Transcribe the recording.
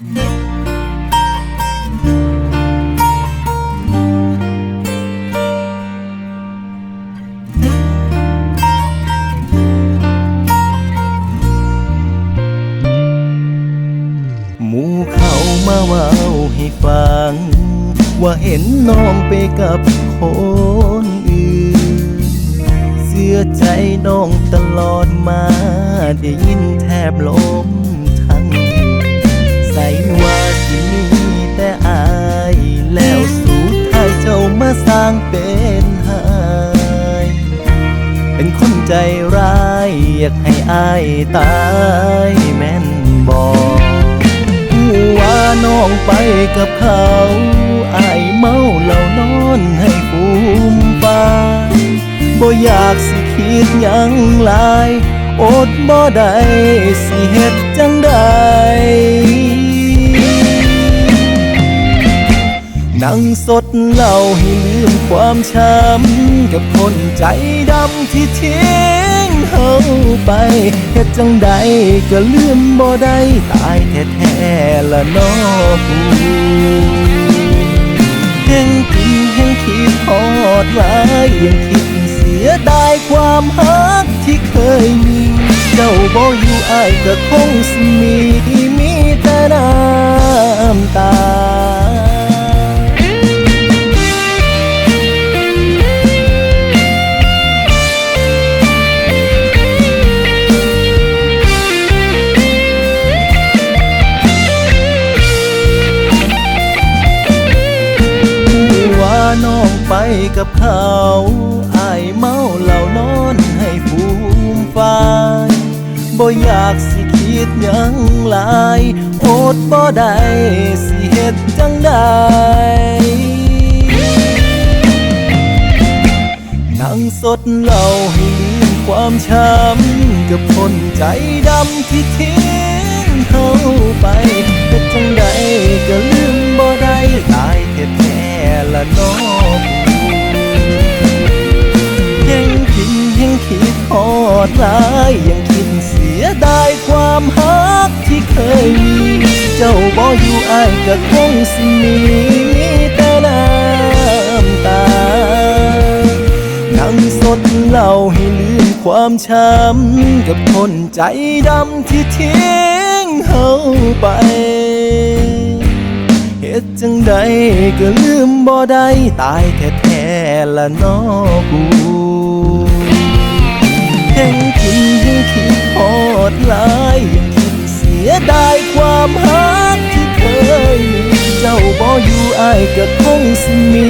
หมู่เขามาเว้าให้ฟัง ว่าเห็นน้องไปกับคนอื่น เสื้อใจน้องตลอดมา ได้ยินแทบล้ม มีแต่อายแล้วสุดท้ายเจ้ามาสร้างเป็นหายเป็นคนใจร้ายอยากให้อายตายแม่นบอกผู้ว่าน้องไปกับเขาอายเมาเหล่านอนให้ฟูมฟายบ่อยากสิคิดยังหลายอดบ่ได้สิเฮ็ดจังใด นั่งสดเล่าให้ลืมความช้ำกับคนใจดำที่ทิ้งเฮาไปเฮ็ดจังใดก็ลืมบ่ได้ตายแท้ๆละน้อกูแห่งกินแห่งคิดฮอดหลายยังคิดเสียดายความฮักที่เคยมีเจ้าบ่อยู่อายก็คงสิมีมีแต่น้ำตา ไปกับเขาอายเมาเหล่านอนให้ฟูมฟายบ่อยากสิคิดยังหลายอดบ่ได้สิเฮ็ดจังใดนั่งสดเหล่าให้ลืมความช้ำกับคนใจดำที่ทิ้งเขา อดหลายยังคิดเสียดายความฮักที่เคยมี เจ้าบ่อยู่อายก็คงสิมีแต่น้ำตา นั่งสดเหล่าให้ลืมความช้ำกับคนใจดำที่ทิ้งเฮาไปเหตุจังใดก็ลืมบ่ได้ตายแท้ๆละน้อกู แห่งกินให้คิดฮอดลายคิดเสียดายความฮักที่เคยมีเจ้าบ่อยู่อายก็คงสิมี